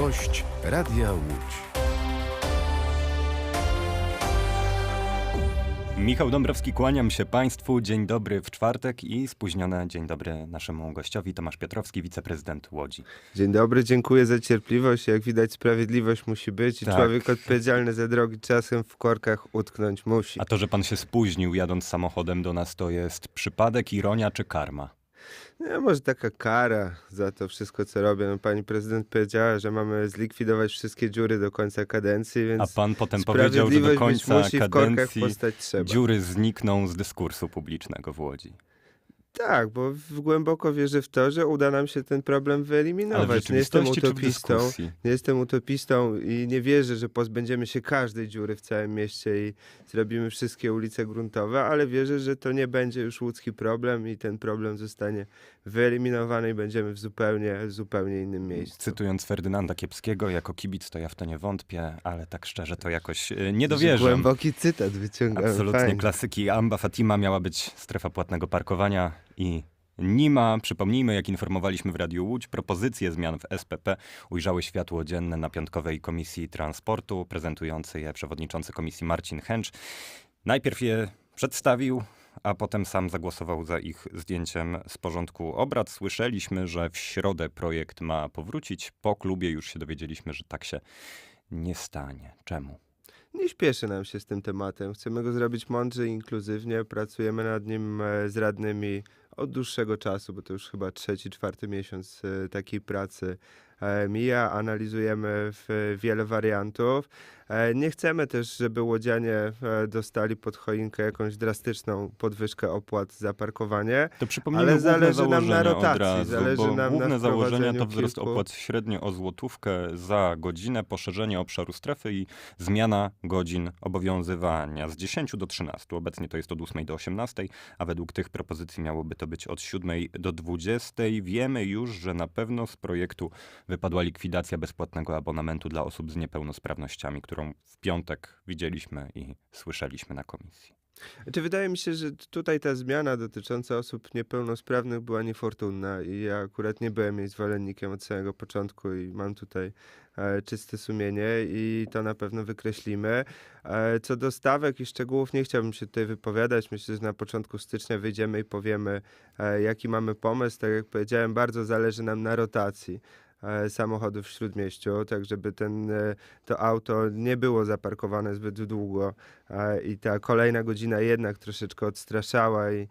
Gość Radia Łódź. Michał Dąbrowski, kłaniam się Państwu. Dzień dobry w czwartek i spóźnione dzień dobry naszemu gościowi Tomasz Piotrowski, wiceprezydent Łodzi. Dzień dobry, dziękuję za cierpliwość. Jak widać, sprawiedliwość musi być i Tak. człowiek odpowiedzialny za drogi czasem w korkach utknąć musi. A to, że Pan się spóźnił jadąc samochodem do nas, to jest przypadek, ironia czy karma? No, może taka kara za to wszystko, co robię. No, pani prezydent powiedziała, że mamy zlikwidować wszystkie dziury do końca kadencji, więc A Pan potem powiedział, że do końca musi, kadencji dziury znikną z dyskursu publicznego w Łodzi. Tak, bo głęboko wierzę w to, że uda nam się ten problem wyeliminować. Nie jestem utopistą. Nie jestem utopistą i nie wierzę, że pozbędziemy się każdej dziury w całym mieście i zrobimy wszystkie ulice gruntowe, ale wierzę, że to nie będzie już łódzki problem i ten problem zostanie wyeliminowany i będziemy w zupełnie, zupełnie innym miejscu. Cytując Ferdynanda Kiepskiego, jako kibic to ja w to nie wątpię, ale tak szczerze to jakoś e, nie dowierzam. Głęboki cytat wyciągałem. Absolutnie Fajnie. klasyki. Amba Fatima miała być strefa płatnego parkowania i nie ma. Przypomnijmy, jak informowaliśmy w Radiu Łódź, propozycje zmian w SPP ujrzały światło dzienne na piątkowej Komisji Transportu, prezentujący je przewodniczący komisji Marcin Chęcz. Najpierw je przedstawił, a potem sam zagłosował za ich zdjęciem z porządku obrad. Słyszeliśmy, że w środę projekt ma powrócić. Po klubie już się dowiedzieliśmy, że tak się nie stanie. Czemu? Nie śpieszy nam się z tym tematem. Chcemy go zrobić mądrze inkluzywnie. Pracujemy nad nim e, z radnymi od dłuższego czasu, bo to już chyba trzeci, czwarty miesiąc e, takiej pracy mija. Analizujemy w wiele wariantów. E, Nie chcemy też, żeby łodzianie e, dostali pod choinkę jakąś drastyczną podwyżkę opłat za parkowanie. To przypomnijmy Ale zależy nam na rotacji, razu, zależy nam na główne założenia to wzrost kilku- opłat średnio o złotówkę za godzinę, poszerzenie obszaru strefy i zmiana godzin obowiązywania z 10 do 13. Obecnie to jest od 8 do 18, a według tych propozycji miałoby to być od 7 do 20. Wiemy już, że na pewno z projektu wypadła likwidacja bezpłatnego abonamentu dla osób z niepełnosprawnościami, którą w piątek widzieliśmy i słyszeliśmy na komisji. Znaczy, wydaje mi się, że tutaj ta zmiana dotycząca osób niepełnosprawnych była niefortunna i ja akurat nie byłem jej zwolennikiem od samego początku i mam tutaj e, czyste sumienie i to na pewno wykreślimy. E, co do stawek i szczegółów nie chciałbym się tutaj wypowiadać. Myślę, że na początku stycznia wyjdziemy i powiemy, e, jaki mamy pomysł. Tak jak powiedziałem, bardzo zależy nam na rotacji samochodów w Śródmieściu, tak żeby ten, e, to auto nie było zaparkowane zbyt długo e, i ta kolejna godzina jednak troszeczkę odstraszała i e,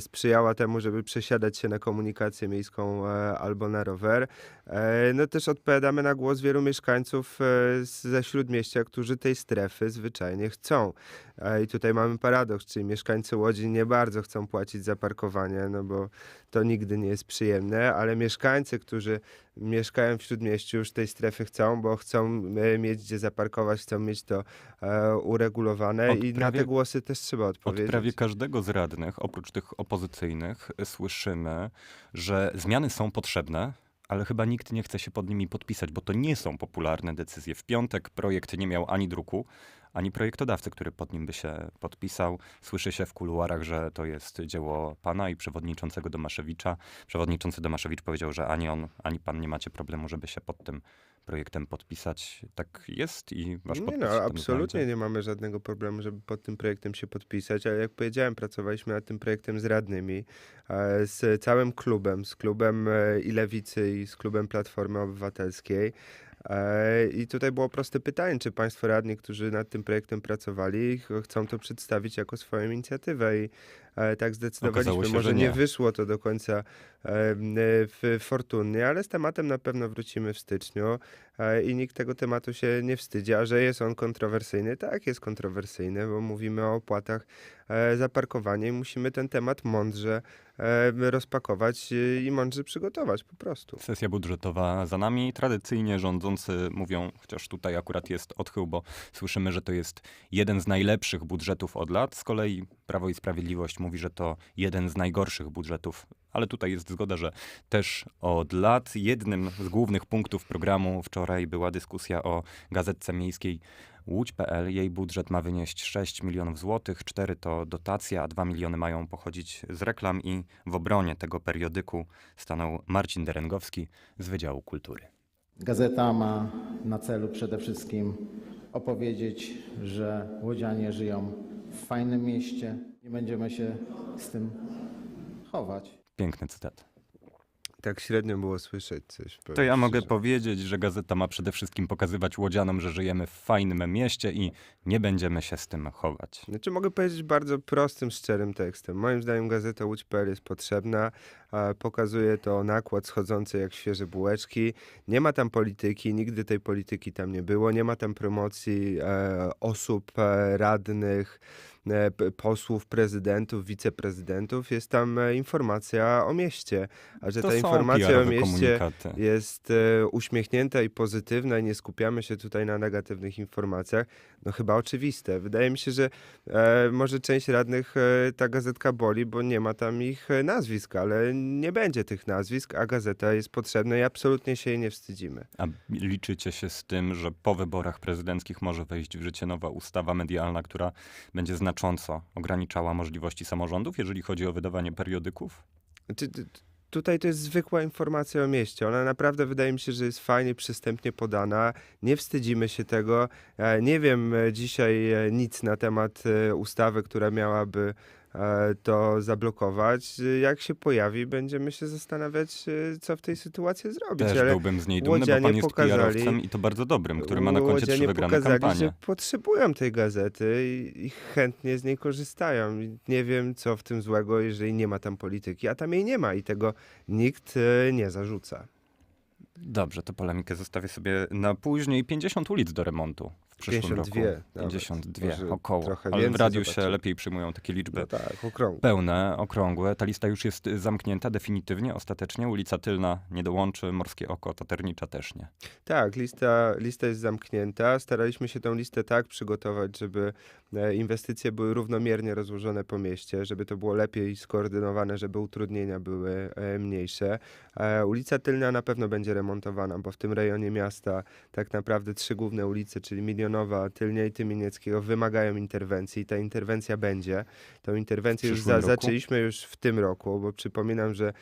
sprzyjała temu, żeby przesiadać się na komunikację miejską e, albo na rower. E, No też odpowiadamy na głos wielu mieszkańców e, ze Śródmieścia, którzy tej strefy zwyczajnie chcą. E, I tutaj mamy paradoks, czyli mieszkańcy Łodzi nie bardzo chcą płacić za parkowanie, no bo to nigdy nie jest przyjemne, ale mieszkańcy, którzy mieszkają w Śródmieściu już tej strefy chcą, bo chcą e, mieć gdzie zaparkować, chcą mieć to e, uregulowane Od i na prawie- te głosy też trzeba Od odpowiedzieć. prawie każdego z radnych, oprócz tych opozycyjnych, słyszymy, że zmiany są potrzebne, ale chyba nikt nie chce się pod nimi podpisać, bo to nie są popularne decyzje. W piątek projekt nie miał ani druku, ani projektodawcy, który pod nim by się podpisał. Słyszy się w kuluarach, że to jest dzieło pana i przewodniczącego Domaszewicza. Przewodniczący Domaszewicz powiedział, że ani on, ani pan nie macie problemu, żeby się pod tym projektem podpisać. Tak jest i wasz Nie podpis no, się tam absolutnie nie mamy żadnego problemu, żeby pod tym projektem się podpisać, ale jak powiedziałem, pracowaliśmy nad tym projektem z radnymi, e, z całym klubem, z klubem e, i Lewicy i z klubem Platformy Obywatelskiej. E, I tutaj było proste pytanie, czy państwo radni, którzy nad tym projektem pracowali, ch- chcą to przedstawić jako swoją inicjatywę i e, tak zdecydowaliśmy. Się, Może że nie. nie. wyszło to do końca e, fortunnie, ale z tematem na pewno wrócimy w styczniu i nikt tego tematu się nie wstydzi, a że jest on kontrowersyjny, tak jest kontrowersyjny, bo mówimy o opłatach za parkowanie i musimy ten temat mądrze rozpakować e, i mądrze przygotować po prostu. Sesja budżetowa za nami. Tradycyjnie rządzący mówią, chociaż tutaj akurat jest odchył, bo słyszymy, że to jest jeden z najlepszych budżetów od lat. Z kolei Prawo i Sprawiedliwość mówi, że to jeden z najgorszych budżetów. Ale tutaj jest zgoda, że też od lat. Jednym z głównych punktów programu wczoraj była dyskusja o gazetce miejskiej Łódź.pl. Jej budżet ma wynieść 6 milionów złotych, 4 to dotacja, a 2 miliony mają pochodzić z reklam i w obronie tego periodyku stanął Marcin Derengowski z Wydziału Kultury. Gazeta ma na celu przede wszystkim opowiedzieć, że łodzianie żyją w fajnym mieście. Nie będziemy się z tym chować. Piękny cytat. Tak średnio było słyszeć coś. To ja mogę szczerze. powiedzieć, że gazeta ma przede wszystkim pokazywać łodzianom, że żyjemy w fajnym mieście i nie będziemy się z tym chować. Znaczy mogę powiedzieć bardzo prostym, szczerym tekstem. Moim zdaniem gazeta Łódź.pl jest potrzebna. Pokazuje to nakład schodzący jak świeże bułeczki. Nie ma tam polityki, nigdy tej polityki tam nie było. Nie ma tam promocji e, osób e, radnych, posłów, prezydentów, wiceprezydentów. Jest tam e, informacja o mieście. A że To ta informacja o mieście komunikaty. jest e, uśmiechnięta i pozytywna i nie skupiamy się tutaj na negatywnych informacjach, no chyba oczywiste. Wydaje mi się, że e, może część radnych e, ta gazetka boli, bo nie ma tam ich e, nazwisk, ale nie będzie tych nazwisk, a gazeta jest potrzebna i absolutnie się jej nie wstydzimy. A liczycie się z tym, że po wyborach prezydenckich może wejść w życie nowa ustawa medialna, która będzie znacząco ograniczała możliwości samorządów, jeżeli chodzi o wydawanie periodyków? Znaczy, t- t- Tutaj to jest zwykła informacja o mieście. Ona naprawdę wydaje mi się, że jest fajnie, przystępnie podana. Nie wstydzimy się tego. E, Nie wiem e, dzisiaj e, nic na temat ustawy, która miałaby to zablokować. E, Jak się pojawi, będziemy się zastanawiać, e, co w tej sytuacji zrobić. Też Ale byłbym z niej dumny, bo pan jest pokazali- i to bardzo dobrym, który ma na koncie trzy wygrane pokazali, kampanie. że potrzebują tej gazety i, i chętnie z niej korzystają. Nie wiem, co w tym złego, jeżeli nie ma tam polityki, a tam jej nie ma i tego nikt e, nie zarzuca. Dobrze, tę polemikę zostawię sobie na później. 50 ulic do remontu przyszłym 52 roku. nawet. 52, Może około. Ale w radiu się zobaczymy. lepiej przyjmują takie liczby No tak, okrągło. pełne, okrągłe. Ta lista już jest zamknięta definitywnie, ostatecznie. Ulica Tylna nie dołączy, Morskie Oko, Taternicza też nie. Tak, lista, lista jest zamknięta. Staraliśmy się tą listę tak przygotować, żeby e, inwestycje były równomiernie rozłożone po mieście, żeby to było lepiej skoordynowane, żeby utrudnienia były e, mniejsze. E, Ulica Tylna na pewno będzie remontowana, bo w tym rejonie miasta tak naprawdę trzy główne ulice, czyli Milionowa, Tylnia i Tymienieckiego wymagają interwencji. Ta interwencja będzie. Tą interwencję już za, roku? zaczęliśmy już w tym roku, bo przypominam, że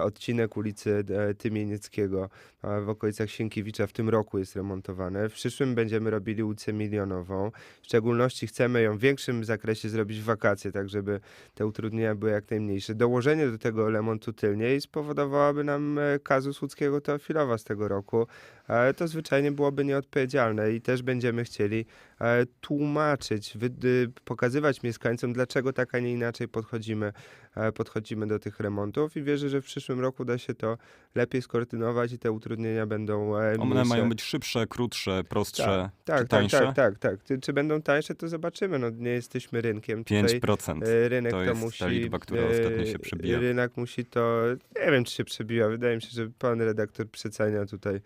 odcinek ulicy e, Tymienieckiego a w okolicach Sienkiewicza w tym roku jest remontowane. W przyszłym będziemy robili ulicę Milionową. W szczególności chcemy ją w większym zakresie zrobić w wakacje, tak żeby te utrudnienia były jak najmniejsze. Dołożenie do tego remontu tylniej spowodowałaby nam e, kazus łódzkiego Teofilowa z tego roku. E, To zwyczajnie byłoby nieodpowiedzialne i też będziemy chcieli e, tłumaczyć, wy- pokazywać mieszkańcom, dlaczego tak, a nie inaczej podchodzimy, e, podchodzimy do tych remontów i wierzę, że w przyszłym roku da się to lepiej skoordynować i te utrudnienia będą e, One mniejsze. mają być szybsze, krótsze, prostsze, tak, czy tak, tańsze? tak, tak, tak. Czy, czy będą tańsze, to zobaczymy. No, nie jesteśmy rynkiem. Tutaj 5%. e, rynek to to, jest ta musi. liczba, która ostatnio się przebija. Rynek musi to. Nie wiem, czy się przebiła. Wydaje mi się, że pan redaktor przecenia tutaj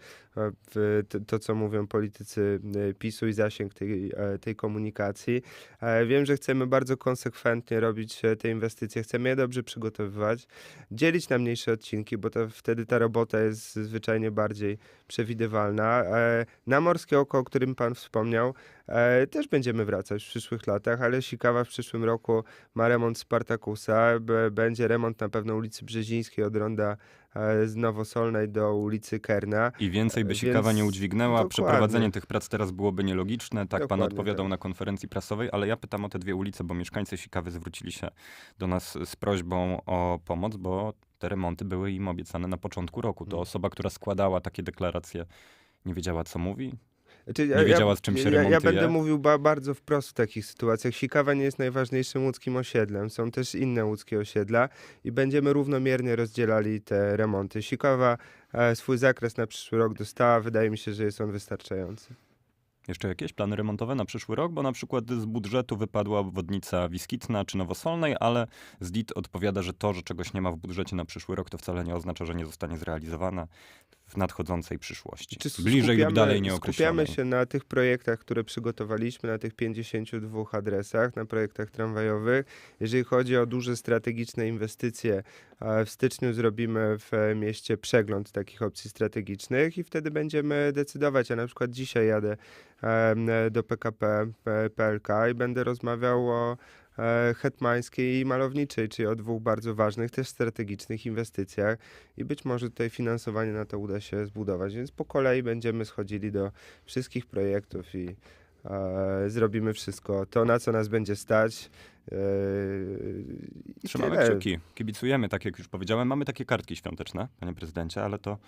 to, co mówią politycy e, PiSu i zasięg tej, e, tej komunikacji. E, Wiem, że chcemy bardzo konsekwentnie robić e, te inwestycje, chcemy je dobrze przygotowywać, dzielić na mniejsze odcinki, bo to wtedy ta robota jest zwyczajnie bardziej przewidywalna. Na Morskie Oko, o którym pan wspomniał, też będziemy wracać w przyszłych latach, ale Sikawa w przyszłym roku ma remont Spartakusa, będzie remont na pewno ulicy Brzezińskiej od ronda z Nowosolnej do ulicy Kerna. I więcej by Więc się kawa nie udźwignęła. dokładnie. Przeprowadzenie tych prac teraz byłoby nielogiczne. Tak pan Dokładnie odpowiadał tak. na konferencji prasowej, ale ja pytam o te dwie ulice, bo mieszkańcy Sikawy zwrócili się do nas z prośbą o pomoc, bo te remonty były im obiecane na początku roku. To Mm. osoba, która składała takie deklaracje, nie wiedziała, co mówi. Znaczy, Nie wiedziała, z czym się ja, ja remontuje? będę mówił ba, bardzo wprost w takich sytuacjach. Sikawa nie jest najważniejszym łódzkim osiedlem. Są też inne łódzkie osiedla i będziemy równomiernie rozdzielali te remonty. Sikawa e, swój zakres na przyszły rok dostała. Wydaje mi się, że jest on wystarczający. Jeszcze jakieś plany remontowe na przyszły rok? Bo na przykład z budżetu wypadła obwodnica Wiskitna czy Nowosolnej, ale ZDIT odpowiada, że to, że czegoś nie ma w budżecie na przyszły rok, to wcale nie oznacza, że nie zostanie zrealizowane w nadchodzącej przyszłości. Czy Bliżej lub skupiamy- dalej nieokreślonej. Skupiamy się na tych projektach, które przygotowaliśmy, na tych 52 adresach, na projektach tramwajowych. Jeżeli chodzi o duże strategiczne inwestycje, e, w styczniu zrobimy w mieście przegląd takich opcji strategicznych i wtedy będziemy decydować. Ja na przykład dzisiaj jadę do PKP PLK i będę rozmawiał o hetmańskiej i malowniczej, czyli o dwóch bardzo ważnych, też strategicznych inwestycjach. I być może tutaj finansowanie na to uda się zbudować, więc po kolei będziemy schodzili do wszystkich projektów i e, zrobimy wszystko, to na co nas będzie stać. E, i Trzymamy tyle. kciuki, kibicujemy, tak jak już powiedziałem. Mamy takie kartki świąteczne, panie prezydencie, ale to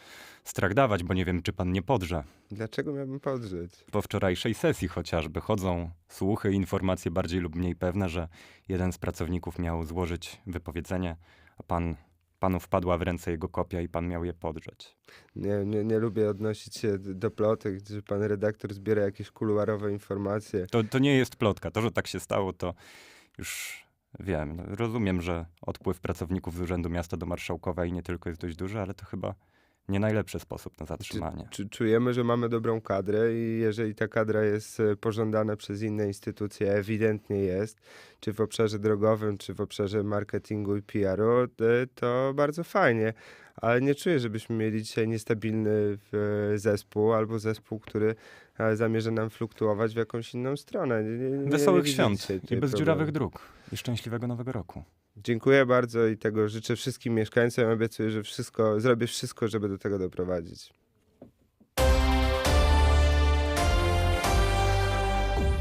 strach dawać, bo nie wiem, czy pan nie podrze. Dlaczego miałbym podrzeć? Po wczorajszej sesji chociażby chodzą słuchy, informacje bardziej lub mniej pewne, że jeden z pracowników miał złożyć wypowiedzenie, a pan, panu wpadła w ręce jego kopia i pan miał je podrzeć. Nie, nie, nie lubię odnosić się do plotek, że pan redaktor zbiera jakieś kuluarowe informacje. To, to nie jest plotka. To, że tak się stało, to już wiem. No, Rozumiem, że odpływ pracowników z Urzędu Miasta do Marszałkowa i nie tylko jest dość duży, ale to chyba nie najlepszy sposób na zatrzymanie. Czy czujemy, że mamy dobrą kadrę i jeżeli ta kadra jest e, pożądana przez inne instytucje, ewidentnie jest, czy w obszarze drogowym, czy w obszarze marketingu i PR-u, e, to bardzo fajnie. Ale nie czuję, żebyśmy mieli dzisiaj niestabilny e, zespół albo zespół, który zamierza nam fluktuować w jakąś inną stronę. Nie, nie, Wesołych nie świąt i bezdziurawych problemu. dróg. I szczęśliwego nowego roku. Dziękuję bardzo i tego życzę wszystkim mieszkańcom. Obiecuję, że wszystko, zrobię wszystko, żeby do tego doprowadzić.